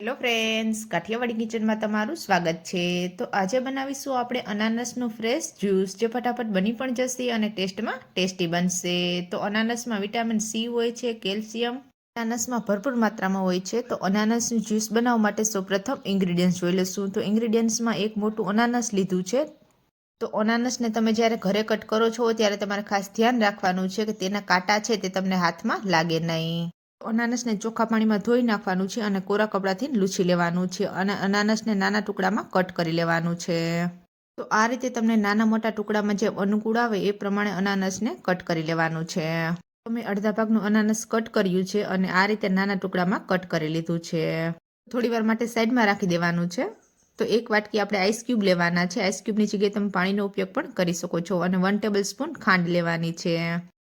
Hello friends, Kathiawadi કિચનમાં તમારું સ્વાગત છે. તો આજે બનાવીશું આપણે અનાનસનું ફ્રેશ જ્યુસ, જે ફટાફટ બની પણ જશે અને ટેસ્ટમાં ટેસ્ટી બનશે. તો અનાનસમાં વિટામિન સી હોય છે, કેલ્શિયમ. અનાનસમાં ભરપૂર માત્રામાં હોય છે. તો અનાનસનું જ્યુસ બનાવવા માટે સૌપ્રથમ ઇન્ગ્રીડિયન્ટ્સ જોઈ લઈશું. તો ઇન્ગ્રીડિયન્ટ્સમાં એક મોટું અનાનસ લીધું છે. તો અનાનસને તમે જ્યારે ઘરે કટ કરો છો, ત્યારે તમારે ખાસ ધ્યાન રાખવાનું છે કે તેના કાંટા છે તે તમને હાથમાં લાગે નહીં. અનાનસને ચોખ્ખા પાણીમાં ધોઈ નાખવાનું છે અને કોરા કપડાથી લૂછી લેવાનું છે અને અનાનસને નાના ટુકડામાં કટ કરી લેવાનું છે. તો આ રીતે તમને નાના મોટા ટુકડામાં જે અનુકૂળ આવે એ પ્રમાણે અનાનસને કટ કરી લેવાનું છે. તમે અડધા ભાગનું અનાનસ કટ કર્યું છે અને આ રીતે નાના ટુકડામાં કટ કરી લીધું છે. થોડી વાર માટે સાઈડમાં રાખી દેવાનું છે. તો એક વાટકી આપણે આઈસ ક્યુબ લેવાના છે. આઈસ ક્યુબની જગ્યાએ તમે પાણીનો ઉપયોગ પણ કરી શકો છો અને વન ટેબલ સ્પૂન ખાંડ લેવાની છે.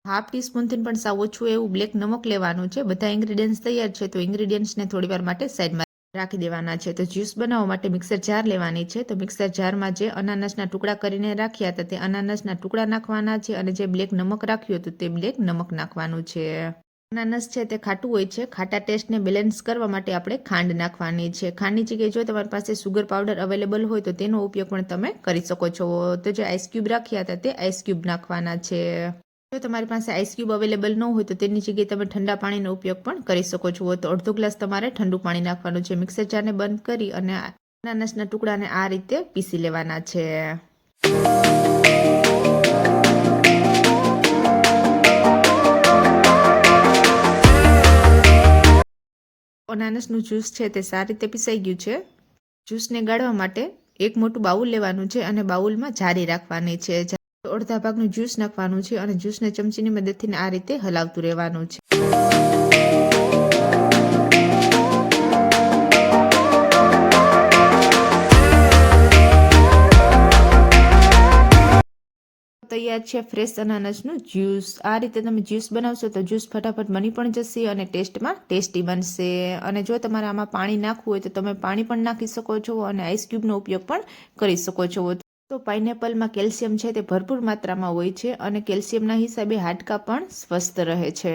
હાફ ટીસ્પૂનથી પણ સાવ ઓછું એવું બ્લેક નમક લેવાનું છે. બધા ઇન્ગ્રીડિયન્ટ્સ તૈયાર છે, તો ઇન્ગ્રીડિયન્ટ્સને થોડી વાર માટે સાઈડમાં રાખી દેવાના છે. તો જ્યુસ બનાવવા માટે મિક્સર જાર લેવાની છે. તો મિક્સર જારમાં જે અનાનસના ટુકડા કરીને રાખ્યા હતા, તે અનાનસના ટુકડા નાખવાના છે અને જે બ્લેક નમક રાખ્યું હતું, તે બ્લેક નમક નાખવાનું છે. અનાનસ છે તે ખાટું હોય છે. ખાટા ટેસ્ટને બેલેન્સ કરવા માટે આપણે ખાંડ નાખવાની છે. ખાંડની જગ્યાએ જો તમારી પાસે સુગર પાવડર અવેલેબલ હોય, તો તેનો ઉપયોગ પણ તમે કરી શકો છો. તો જે આઈસ ક્યુબ રાખ્યા હતા, તે આઈસ ક્યુબ નાખવાના છે. જો તમારી પાસે આઈસ ક્યુબ અવેલેબલ ન હોય તો તેની જગ્યાએ તમે ઠંડા પાણીનો ઉપયોગ પણ કરી શકો છો. તો અડધો ગ્લાસ તમારે ઠંડુ પાણી નાખવાનું છે. મિક્સર જારને બંધ કરી અને અનાનસના ટુકડાને આ રીતે પીસી લેવાના છે. અનાનસનું જ્યુસ છે તે સારી રીતે પીસાઈ ગયું છે. જ્યુસને ગાળવા માટે એક મોટું બાઉલ લેવાનું છે અને બાઉલમાં જારી રાખવાની છે. અડધા ભાગનું જ્યુસ નાખવાનું છે અને જ્યુસને ચમચીની મદદથી આ રીતે હલાવતું રહેવાનું છે. તૈયાર છે ફ્રેશ અનાનસનું જ્યુસ. આ રીતે તમે જ્યુસ બનાવશો તો જ્યુસ ફટાફટ બની પણ જશે અને ટેસ્ટમાં ટેસ્ટી બનશે. અને જો તમારે આમાં પાણી નાખવું હોય તો તમે પાણી પણ નાખી શકો છો અને આઈસ ક્યુબનો ઉપયોગ પણ કરી શકો છો. તો પાઇનેપલમાં કેલ્શિયમ છે તે ભરપૂર માત્રામાં હોય છે અને કેલ્શિયમના હિસાબે હાડકાં પણ સ્વસ્થ રહે છે.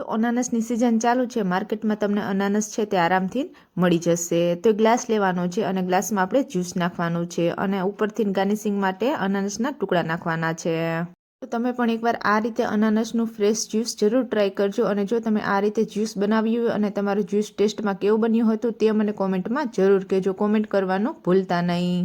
તો અનાનસની સિઝન ચાલુ છે, માર્કેટમાં તમને અનાનસ છે તે આરામથી મળી જશે. તો ગ્લાસ લેવાનો છે અને ગ્લાસમાં આપણે જ્યુસ નાખવાનું છે અને ઉપરથી ગાર્નિશિંગ માટે અનાનસના ટુકડા નાખવાના છે. તો તમે પણ એકવાર આ રીતે અનાનસનું ફ્રેશ જ્યુસ જરૂર ટ્રાય કરજો અને જો તમે આ રીતે જ્યુસ બનાવ્યું હોય અને તમારું જ્યુસ ટેસ્ટમાં કેવું બન્યું હતું તે મને કોમેન્ટમાં જરૂર કહેજો. કોમેન્ટ કરવાનું ભૂલતા નહીં.